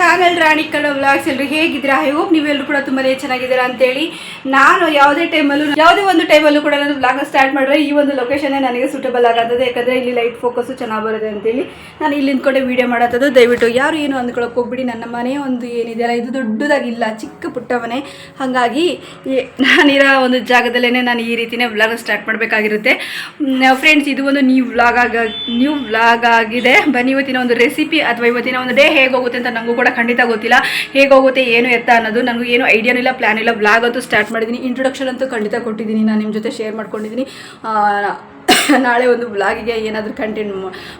Channel ರಾಣಿ Kannada vlogs ಎಲ್ಲರೂ ಹೇಗಿದ್ದೀರಾ? I hope ನೀವೆಲ್ಲರೂ ಕೂಡ ತುಂಬಾನೇ ಚೆನ್ನಾಗಿದ್ದೀರಾ ಅಂತೇಳಿ. ನಾನು ಯಾವುದೇ ಟೈಮಲ್ಲೂ ಯಾವುದೇ ಒಂದು ಟೈಮಲ್ಲೂ ಕೂಡ ನಾನು ಬ್ಲಾಗ್ನ ಸ್ಟಾರ್ಟ್ ಮಾಡಿದ್ರೆ ಈ ಒಂದು ಲೊಕೇಶನ್ನೇ ನನಗೆ ಸೂಟಬಲ್ ಆಗತ್ತದೆ. ಯಾಕಂದರೆ ಇಲ್ಲಿ ಲೈಟ್ ಫೋಕಸ್ಸು ಚೆನ್ನಾಗಿ ಬರುತ್ತೆ ಅಂತೇಳಿ ನಾನು ಇಲ್ಲಿ ನಿಂತ್ಕೊಂಡೆ ವೀಡಿಯೋ ಮಾಡೋದು ದಯವಿಟ್ಟು ಯಾರು ಏನು ಅಂದ್ಕೊಳಕ್ಕೆ ಹೋಗ್ಬಿಡಿ. ನನ್ನ ಮನೆ ಒಂದು ಏನಿದೆಯಲ್ಲ ಇದು ದೊಡ್ಡದಾಗಿಲ್ಲ, ಚಿಕ್ಕ ಪುಟ್ಟ ಮನೆ ಹಾಗಾಗಿ ನಾನಿರೋ ಒಂದು ಜಾಗದಲ್ಲೇ ನಾನು ಈ ರೀತಿಯೇ ವ್ಲಾಗ್ ಸ್ಟಾರ್ಟ್ ಮಾಡಬೇಕಾಗಿರುತ್ತೆ. ಫ್ರೆಂಡ್ಸ್ ಇದು ಒಂದು ನ್ಯೂ ವ್ಲಾಗ್ ಆಗ ನ್ಯೂ ವ್ಲಾಗ್ ಆಗಿದೆ. ಬನ್ನಿ, ಇವತ್ತಿನ ಒಂದು ರೆಸಿಪಿ ಅಥವಾ ಇವತ್ತಿನ ಒಂದು ಡೇ ಹೇಗೆ ಹೋಗುತ್ತೆ ಅಂತ ನನಗೂ ಕೂಡ ಖಂಡಿತ ಗೊತ್ತಿಲ್ಲ. ಹೇಗೆ ಹೋಗುತ್ತೆ, ಏನು ಎತ್ತ ಅನ್ನೋದು ನನಗೂ ಏನು ಐಡಿಯಾನೂ ಇಲ್ಲ ಪ್ಲ್ಯಾನ್ ಇಲ್ಲ. ವ್ಲಾಗ್ ಅಂತೂ ಸ್ಟಾರ್ಟ್ ಮಾಡಿದ್ದೀನಿ ಇಂಟ್ರೊಡಕ್ಷನ್ ಅಂತೂ ಖಂಡಿತ ಕೊಟ್ಟಿದ್ದೀನಿ ನಾನು ನಿಮ್ಮ ಜೊತೆ ಶೇರ್ ಮಾಡ್ಕೊಂಡಿದ್ದೀನಿ ನಾಳೆ ಒಂದು ಬ್ಲಾಗಿಗೆ ಏನಾದರೂ ಕಂಟೆಂಟ್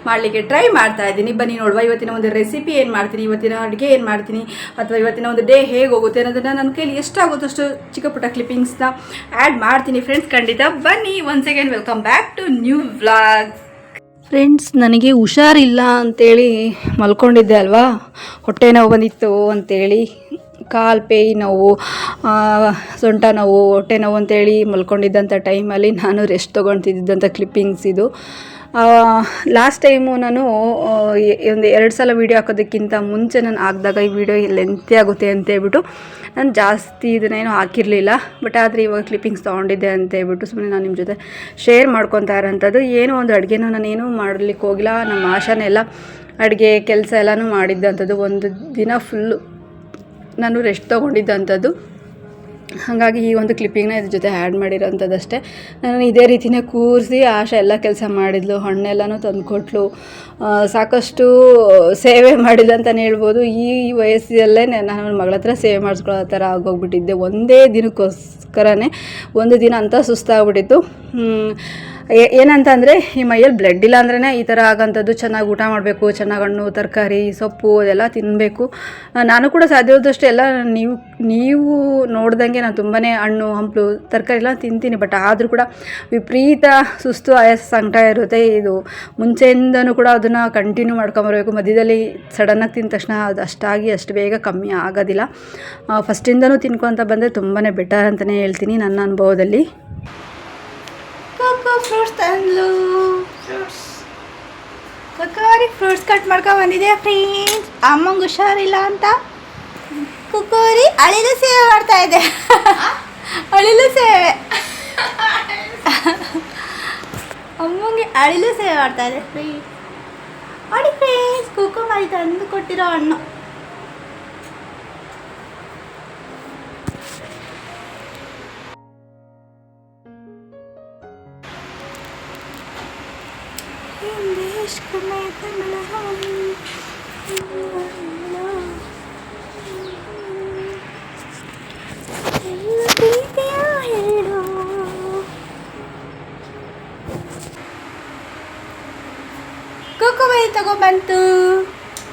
ಮಾಡಲಿಕ್ಕೆ ಟ್ರೈ ಮಾಡ್ತಾ ಇದ್ದೀನಿ. ಬನ್ನಿ ನೋಡುವ. ಇವತ್ತಿನ ಒಂದು ರೆಸಿಪಿ ಏನು ಮಾಡ್ತೀನಿ? ಇವತ್ತಿನ ಅಡುಗೆ ಏನು ಮಾಡ್ತೀನಿ? ಅಥವಾ ಇವತ್ತಿನ ಒಂದು ಡೇ ಹೇಗೆ ಹೋಗುತ್ತೆ ಅನ್ನೋದನ್ನು ನನ್ನ ಕೈಲಿ ಎಷ್ಟಾಗುತ್ತಷ್ಟು ಚಿಕ್ಕ ಪುಟ್ಟ ಕ್ಲಿಪ್ಪಿಂಗ್ಸ್ನ ಆ್ಯಡ್ ಮಾಡ್ತೀನಿ ಫ್ರೆಂಡ್ಸ್ ಖಂಡಿತ ಬನ್ನಿ. Once again welcome back to new vlog friends ನನಗೆ ಹುಷಾರಿಲ್ಲ ಅಂಥೇಳಿ ಮಲ್ಕೊಂಡಿದ್ದೆ ಅಲ್ವಾ? ಹೊಟ್ಟೆ ನೋವು ಬಂದಿತ್ತು ಅಂತೇಳಿ. ಕಾಲು ಪೇಯಿ ನೋವು ಸೊಂಟ ನೋವು, ಹೊಟ್ಟೆ ನೋವು ಅಂತೇಳಿ ಮಲ್ಕೊಂಡಿದ್ದಂಥ ಟೈಮಲ್ಲಿ ನಾನು ರೆಸ್ಟ್ ತೊಗೊಳ್ತಿದ್ದಂಥ ಕ್ಲಿಪ್ಪಿಂಗ್ಸ್ ಇದು. ಲಾಸ್ಟ್ ಟೈಮು ನಾನು ಒಂದು ಎರಡು ಸಲ ವೀಡಿಯೋ ಹಾಕೋದಕ್ಕಿಂತ ಮುಂಚೆ ನಾನು ಹಾಕಿದಾಗ ಈ ವಿಡಿಯೋ ಲೆಂತಿ ಆಗುತ್ತೆ ಅಂತೇಳ್ಬಿಟ್ಟು ನಾನು ಜಾಸ್ತಿ ಇದನ್ನೇನು ಹಾಕಿರಲಿಲ್ಲ. ಬಟ್ ಆದರೆ ಇವಾಗ ಕ್ಲಿಪ್ಪಿಂಗ್ಸ್ ತೊಗೊಂಡಿದ್ದೆ ಅಂತ ಹೇಳ್ಬಿಟ್ಟು ಸುಮ್ಮನೆ ನಾನು ನಿಮ್ಮ ಜೊತೆ ಶೇರ್ ಮಾಡ್ಕೊತಾ ಇರೋಂಥದ್ದು. ಏನೋ ಒಂದು ಅಡುಗೆನ ನಾನೇನು ಮಾಡಲಿಕ್ಕೆ ಹೋಗಿಲ್ಲ. ನಮ್ಮ ಆಶಾನೆಲ್ಲ ಅಡುಗೆ, ಕೆಲಸ ಎಲ್ಲನೂ ಮಾಡಿದ್ದಂಥದ್ದು. ಒಂದು ದಿನ ಫುಲ್ಲು ನಾನು ರೆಸ್ಟ್ ತೊಗೊಂಡಿದ್ದಂಥದ್ದು. ಹಾಗಾಗಿ ಈ ಒಂದು ಕ್ಲಿಪ್ಪಿಂಗ್ನ ಇದ್ರ ಜೊತೆ ಆ್ಯಡ್ ಮಾಡಿರೋಂಥದ್ದಷ್ಟೇ. ನಾನು ಇದೇ ರೀತಿನೇ ಕೂರಿಸಿ ಆಶಾ ಎಲ್ಲ ಕೆಲಸ ಮಾಡಿದ್ಲು, ಹಣ್ಣೆಲ್ಲನೂ ತಂದುಕೊಟ್ಲು. ಸಾಕಷ್ಟು ಸೇವೆ ಮಾಡಿದ್ಲು ಅಂತಲೇ ಹೇಳ್ಬೋದು. ಈ ವಯಸ್ಸಲ್ಲೇ ನಾನು ನನ್ನ ಮಗಳ ಹತ್ರ ಸೇವೆ ಮಾಡಿಸ್ಕೊಳ್ಳೋ ಥರ ಆಗೋಗ್ಬಿಟ್ಟಿದ್ದೆ. ಒಂದೇ ದಿನಕ್ಕೋಸ್ಕರನೇ ಒಂದು ದಿನ ಅಂತ ಸುಸ್ತಾಗ್ಬಿಟ್ಟಿತ್ತು. ಏನಂತ ಅಂದರೆ ಈ ಮೈಯಲ್ಲಿ ಬ್ಲಡ್ ಇಲ್ಲ ಅಂದ್ರೆ ಈ ಥರ ಆಗೋಂಥದ್ದು ಚೆನ್ನಾಗಿ ಊಟ ಮಾಡಬೇಕು, ಚೆನ್ನಾಗಿ ಹಣ್ಣು, ತರಕಾರಿ, ಸೊಪ್ಪು ಅದೆಲ್ಲ ತಿನ್ನಬೇಕು ನಾನು ಕೂಡ ಸಾಧ್ಯವಾದಷ್ಟು ಎಲ್ಲ ನೀವು ನೀವು ನೋಡ್ದಂಗೆ ನಾನು ತುಂಬಾ ಹಣ್ಣು, ಹಂಪಲು, ತರಕಾರಿ ಎಲ್ಲ ತಿಂತೀನಿ. ಬಟ್ ಆದರೂ ಕೂಡ ವಿಪರೀತ ಸುಸ್ತು ಆಯಾಸ ಸಂಕಟ ಇರುತ್ತೆ. ಇದು ಮುಂಚೆಯಿಂದನೂ ಕೂಡ ಅದನ್ನು ಕಂಟಿನ್ಯೂ ಮಾಡ್ಕೊಂಬರ್ಬೇಕು ಮಧ್ಯದಲ್ಲಿ ಸಡನ್ನಾಗಿ ತಿಂದ ತಕ್ಷಣ ಅದು ಅಷ್ಟಾಗಿ, ಅಷ್ಟು ಬೇಗ ಕಮ್ಮಿ ಆಗೋದಿಲ್ಲ. ಫಸ್ಟಿಂದನೂ ತಿನ್ಕೊತ ಬಂದರೆ ತುಂಬಾ ಬೆಟರ್ ಅಂತಲೇ ಹೇಳ್ತೀನಿ ನನ್ನ ಅನುಭವದಲ್ಲಿ. ಕೋಕೋ ಫ್ರೂಟ್ಸ್ ತಂದ್ಲು ಫ್ರೂಟ್ಸ್ ಕೊಕೋರಿ ಫ್ರೂಟ್ಸ್ ಕಟ್ ಮಾಡ್ಕೊಂಡು ಬಂದಿದೆ ಫ್ರೆಂಡ್ಸ್ ಅಮ್ಮಂಗೆ ಹುಷಾರಿಲ್ಲ ಅಂತ. ಕುಕೋರಿ ಅಳಿಲು ಸೇವೆ ಮಾಡ್ತಾ ಇದೆ. ಅಳಿಲು ಸೇವೆ. ಅಮ್ಮಂಗೆ ಅಳಿಲು ಸೇವೆ ಮಾಡ್ತಾ ಇದೆ ಫ್ರೀ ನೋಡಿ ಫ್ರೆಂಡ್ಸ್ ಕುಕ್ಕೋ ಮಾಡಿ ತಂದು ಕೊಟ್ಟಿರೋ ಹಣ್ಣು इश्क में कमला ಕೋಕೋಬರಿ ತಗೊಂಡ್ಬಂತು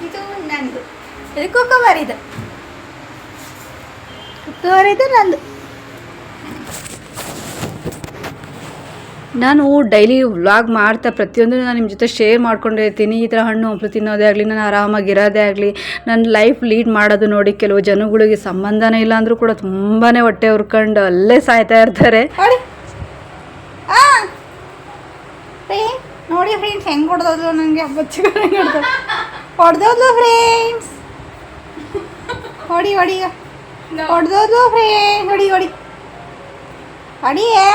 ಇದು ನಂದು ಇದು ಕೋಕೋಬರಿದು ಕೋಕೋಬರಿದು ನಂದು ನಾನು ಡೈಲಿ ವ್ಲಾಗ್ ಮಾಡ್ತಾ ಪ್ರತಿಯೊಂದನ್ನು ನಾನು ನಿಮ್ಮ ಜೊತೆ ಶೇರ್ ಮಾಡ್ಕೊಂಡಿರ್ತೀನಿ ಈ ಥರ ಹಣ್ಣು ಹಂಪಲು ತಿನ್ನೋದೇ ಆಗಲಿ ನಾನು ಆರಾಮಾಗಿ ಇರೋದೇ ಆಗಲಿ ನನ್ನ ಲೈಫ್ ಲೀಡ್ ಮಾಡೋದು ನೋಡಿ ಕೆಲವು ಜನಗಳಿಗೆ ಸಂಬಂಧನೇ ಇಲ್ಲ ಅಂದರೂ ಕೂಡ ತುಂಬಾ ಹೊಟ್ಟೆ ಹುರ್ಕೊಂಡು ಅಲ್ಲೇ ಸಾಯ್ತಾ ಇರ್ತಾರೆ. ನೋಡಿ ಫ್ರೆಂಡ್ಸ್ ಹೆಂಗೆ ಹೊಡೆದೋದ್ಲು ನನಗೆ ಹೊಡೆದೋದ್ಲು ಫ್ರೆಂಡ್ಸ್ ಹೊಡಿ ಹೊಡಿ. ಹೊಡೆದೋದ್ಲು ಫ್ರೆಂಡ್ ಹೊಡಿ ಹೊಡಿ. ಹೊಡಿಯೇ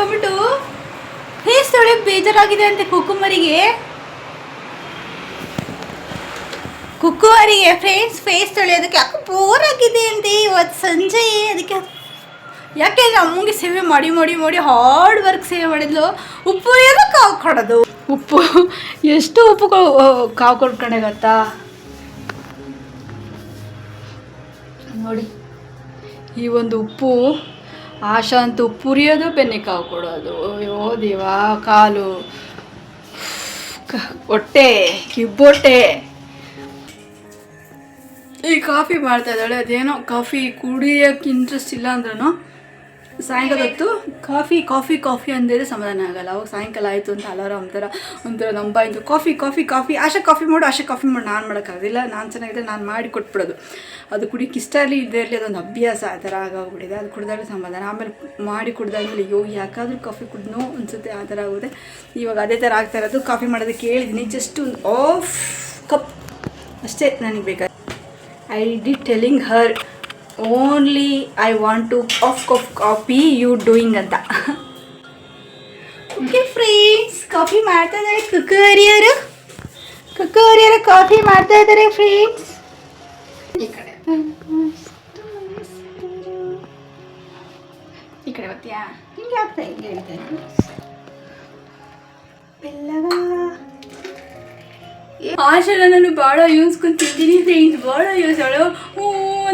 ಮಾಡ್ಕೊಂಬಿಟ್ಟು ಹೇ ತೊಳೆಯೋಕೆ ಬೇಜಾರಾಗಿದೆ ಅಂತೆ ಕುಕ್ಕುಮರಿಗೆ. ಕುಕ್ಕುವರಿಗೆ ಫ್ರೆಂಡ್ಸ್, ಫೇಸ್ ತೊಳೆಯೋದಕ್ಕೆ ಯಾಕೆ ಬೋರ್ ಆಗಿದೆ ಅಂತೆ, ಇವತ್ತು ಸಂಜೆ, ಅದಕ್ಕೆ ಯಾಕೆಂದ್ರೆ ಅಮ್ಮಂಗೆ ಸೇವೆ ಮಾಡಿ ಮಾಡಿ ಮಾಡಿ ಹಾರ್ಡ್ ವರ್ಕ್ ಸೇವೆ ಮಾಡಿದ್ಲು. ಉಪ್ಪು ಏನೋ ಕಾವು ಕೊಡೋದು. ಉಪ್ಪು? ಎಷ್ಟು ಉಪ್ಪು ಕಾವು ಕೊಡ್ಕೊಂಡೆ ಗೊತ್ತಾ? ನೋಡಿ, ಈ ಒಂದು ಉಪ್ಪು ಆಶಾ ಅಂತೂ ಪುರಿಯೋದು, ಬೆನ್ನಿಕಾವು ಕೊಡೋದು. ದೇವ, ಕಾಲು. ಹೊಟ್ಟೆ, ಕಿಬ್ಬೊಟ್ಟೆ. ಈ ಕಾಫಿ ಮಾಡ್ತಾ ಇದ್ದಾಳೆ. ಅದೇನೋ ಕಾಫಿ ಕುಡಿಯೋಕ್ಕೆ ಇಂಟ್ರೆಸ್ಟ್ ಇಲ್ಲ ಅಂದ್ರೂ ಸಾಯಂಕಾಲ ಹೊತ್ತು ಕಾಫಿ ಕಾಫಿ ಕಾಫಿ ಅಂದಿದ್ರೆ ಸಮಾಧಾನ ಆಗಲ್ಲ. ಅವಾಗ ಸಾಯಂಕಾಲ ಆಯಿತು ಅಂತ ಅಲಾರಾಮ್ ಒಂಥರ ಒಂಥರ ನಂಬಾಯ್ತು coffee coffee coffee, Asha coffee ಮಾಡು, ಆಶಾ ಕಾಫಿ ಮಾಡು, ನಾನು ಮಾಡೋಕ್ಕಾಗಿಲ್ಲ ನಾನು ಚೆನ್ನಾಗಿದ್ರೆ ನಾನು ಮಾಡಿ ಕೊಟ್ಬಿಡೋದು. ಅದು ಕುಡಿಕ್ಕೆ ಇಷ್ಟ ಇರಲಿ ಇದ್ದೇ ಇರಲಿ, ಅದೊಂದು ಅಭ್ಯಾಸ, ಆ ಥರ ಆಗೋಗ್ಬಿಟ್ಟಿದೆ ಅದು ಕುಡಿದಾಗ ಸಮಾಧಾನ. ಆಮೇಲೆ ಮಾಡಿ ಕುಡ್ದಾದ್ಮೇಲೆ, ಅಯ್ಯೋ, ಯಾಕಾದರೂ ಕಾಫಿ ಕುಡ್ನೋ ಅನಿಸುತ್ತೆ, ಆ ಥರ ಆಗುತ್ತೆ ಇವಾಗ ಅದೇ ಥರ ಆಗ್ತಾ ಇರೋದು. ಕಾಫಿ ಮಾಡೋದಕ್ಕೆ ಹೇಳಿದ್ದೀನಿ ಜಸ್ಟ್ ಒಂದು ಆಫ್ ಕಪ್ ಅಷ್ಟೇ ನನಗೆ ಬೇಕಾದ I D telling her only I want to half cup coffee you doing ಅಂತ. ಓಕೆ ಫ್ರೆಂಡ್ಸ್ ಕಾಫಿ ಮಾಡ್ತಾ ಇದ್ದಾರೆ ಕುಕ್ಕರಿಯರು. ಕುಕ್ಕರಿಯರು ಕಾಫಿ ಮಾಡ್ತಾ ಇದ್ದಾರೆ ಫ್ರೆಂಡ್ಸ್ ಈ ಕಡೆ. ಈ ಕಡೆ ಬರ್ತೀಯಾ? ಹಿಂಗೆ ಆಗ್ತಾ ಹಿಂಗೆ ಹೇಳ್ತಾ ಬೆಲ್ಲವ ಆಶಾನ ನಾನು ಭಾಳ ಯೂಸ್ಕೊಂಡು ತಿಂತೀನಿ ಫ್ರೆಂಡ್ಸ್ ಭಾಳ ಯೂಸ್ ಅವಳು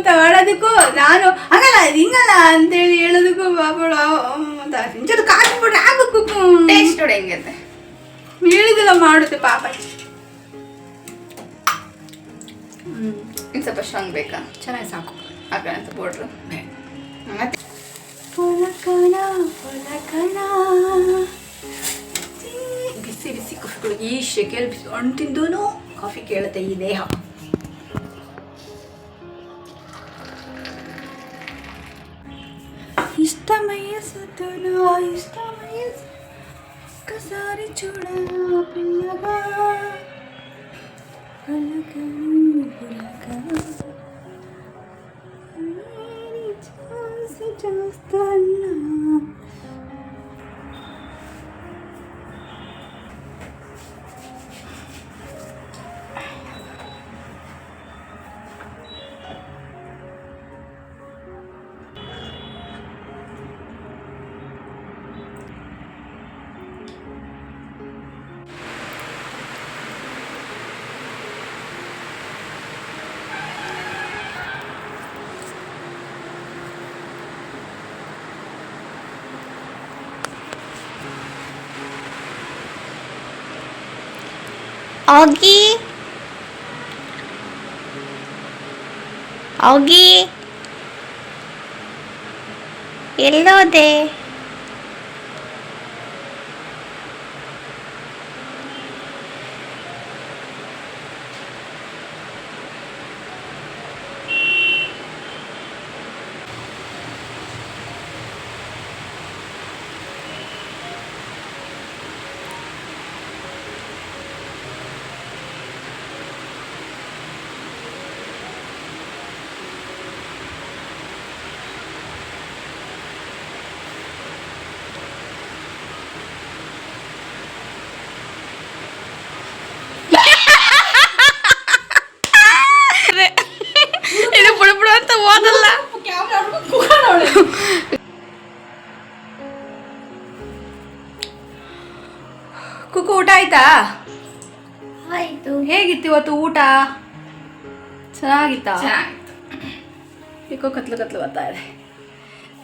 ಅಂತ ಮಾಡೋದಕ್ಕೂ ನಾನು ಹಂಗಲ್ಲ ಹಿಂಗಲ್ಲ ಅಂತೇಳಿ ಹೇಳೋದಕ್ಕೂ ಬಾಬಳು ಅಂತ ಇಂಚದು ಬಿಡ್ರಿ ಆಗಬೇಕು ಟೇಸ್ಟ್ ನೋಡಿ ಹೆಂಗೈತೆ ಹೇಳಿದಿಲ್ಲ ಮಾಡುತ್ತೆ ಪಾಪ. ಇನ್ನು ಸ್ವಲ್ಪ ಸ್ಟ್ರಾಂಗ್ ಬೇಕಾ? ಚೆನ್ನಾಗಿ ಸಾಕು. ಹಾಕೋಣ ಅಂತ ಪೌಡ್ರು ಮತ್ತೆ? ಬಿಸಿ ಬಿಸಿ ಕಾಫಿಗಳು ಈ ಶೆಕೆಯಲ್ಲಿ ಬಿಸಿ ಅಂಟಿಂದೂ ಕಾಫಿ ಕೇಳುತ್ತೆ ಈ ದೇಹ. తన ఇష్టం ఒక్కసారి చూడ పిల్లగా చూస్తాను. 어기. 어기. 일로 돼. ಆಯ್ತು. ಹೇಗಿತ್ತು ಇವತ್ತು ಊಟ? ಚೆನ್ನಾಗಿತ್ತಾ? ಏಕೋ ಕತ್ಲು ಕತ್ಲು ಬರ್ತಾ ಇದೆ.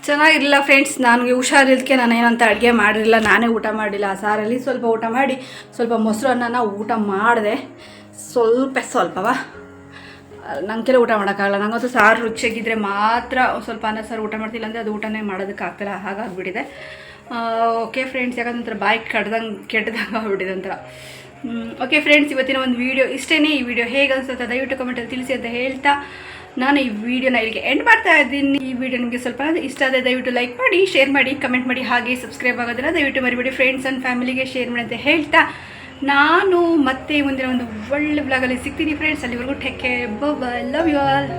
ಚೆನ್ನಾಗಿರಲಿಲ್ಲ ಫ್ರೆಂಡ್ಸ್ ನನಗೆ ಹುಷಾರಿದ್ದಕ್ಕೆ ನಾನು ಏನಂತ ಅಡುಗೆ ಮಾಡಿರಲಿಲ್ಲ. ನಾನೇ ಊಟ ಮಾಡಿಲ್ಲ. ಆ ಸಾರಲ್ಲಿ ಸ್ವಲ್ಪ ಊಟ ಮಾಡಿ ಸ್ವಲ್ಪ ಮೊಸರನ್ನ ಊಟ ಮಾಡಿದೆ. ಸ್ವಲ್ಪ ಸ್ವಲ್ಪವ? ಕೆಲವು ಊಟ ಮಾಡೋಕ್ಕಾಗಲ್ಲ. ನಂಗಂತೂ ಸಾರು ರುಚಿಯಾಗಿದ್ದರೆ ಮಾತ್ರ ಸ್ವಲ್ಪ ಅನ್ನ ಸಾರು ಊಟ ಮಾಡ್ತಿಲ್ಲ ಅಂದರೆ ಅದು ಊಟನೇ ಮಾಡೋದಕ್ಕಾಗ್ತಿಲ್ಲ ಹಾಗಾಗಿಬಿಟ್ಟಿದೆ. ಓಕೆ ಫ್ರೆಂಡ್ಸ್ ಯಾಕಂದ್ರೆ ಬಾಯ್ ಬಾಯಿ ಕಡ್ದಂಗೆ ಕೆಟ್ಟದಂಗೆ ಆಗ್ಬಿಟ್ಟಿದೆ ಒಂಥರ. ಓಕೆ ಫ್ರೆಂಡ್ಸ್ ಇವತ್ತಿನ ಒಂದು ವೀಡಿಯೋ ಇಷ್ಟೇ ಈ ವಿಡಿಯೋ ಹೇಗೆ ಅನಿಸುತ್ತೆ ದಯವಿಟ್ಟು ಕಮೆಂಟಲ್ಲಿ ತಿಳಿಸಿ ಅಂತ ಹೇಳ್ತಾ ನಾನು ಈ ವಿಡಿಯೋನ ಇಲ್ಲಿಗೆ ಎಂಡ್ ಮಾಡ್ತಾ ಇದ್ದೀನಿ. ಈ ವಿಡಿಯೋ ನಿಮಗೆ ಸ್ವಲ್ಪ ಇಷ್ಟ ಆದರೆ ದಯವಿಟ್ಟು ಲೈಕ್ ಮಾಡಿ ಶೇರ್ ಮಾಡಿ ಕಮೆಂಟ್ ಮಾಡಿ, ಹಾಗೆ ಸಬ್ಸ್ಕ್ರೈಬ್ ಆಗೋದಿಲ್ಲ, ದಯವಿಟ್ಟು ಮರಿಬೇಡಿ ಫ್ರೆಂಡ್ಸ್ ಆ್ಯಂಡ್ ಫ್ಯಾಮಿಲಿಗೆ ಶೇರ್ ಮಾಡಿ ಅಂತ ಹೇಳ್ತಾ ನಾನು ಮತ್ತೆ ಮುಂದಿನ ಒಂದು ಒಳ್ಳೆ ಬ್ಲಾಗಲ್ಲಿ ಸಿಗ್ತೀನಿ ಫ್ರೆಂಡ್ಸ್ ಅಲ್ಲಿವರೆಗೂ take care love you all